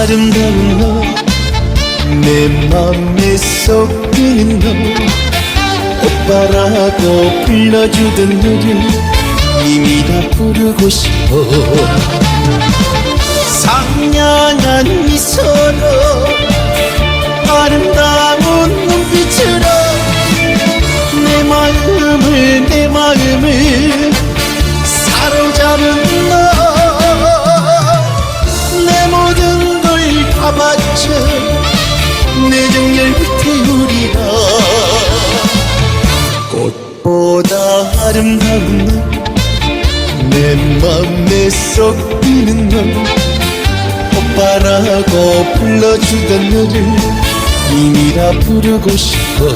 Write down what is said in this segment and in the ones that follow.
아름다운 너내 맘에 쏙드는 너 오빠라고 불러주던 너를 님이라 부르고 싶어. 상냥한 미소로 아름 꽃보다 아름다운 너내 맘에 쏙 드는 너 오빠라고 불러주던 너를 님이라 부르고 싶어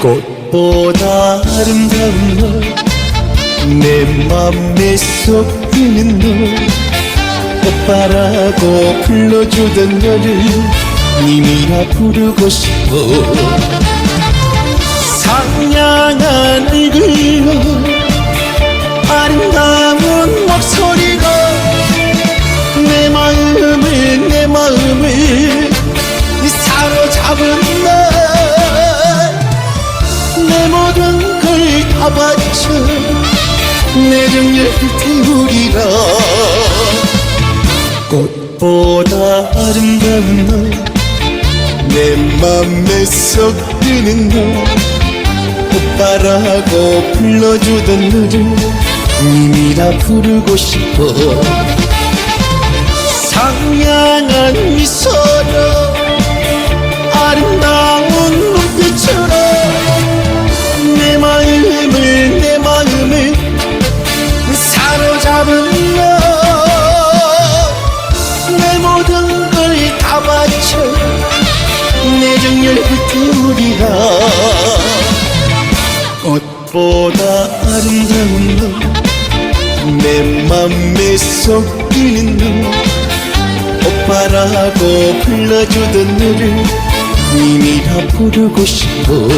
꽃보다 아름다운 너내 맘에 쏙 드는 너 오빠라고 불러주던 너를 님이라 부르고 싶어. 상냥한 얼굴로 아름다운 목소리로 내 마음을 내 마음을 사로잡은 너 내 모든 걸 다 바쳐 내 정열 태우리라. 꽃보다 아름다운 너내 맘에 쏙 드는 너 오빠라고 불러주던 너를 님이라 부르고 싶어. 상냥한 정열 태우리라 꽃보다 아름다운 너내 맘에 쏙 드는 너 오빠라고 불러주던 너를 님이라 부르고 싶어.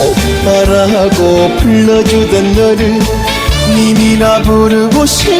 오빠라고 불러주던 너를 님이라 부르고 싶어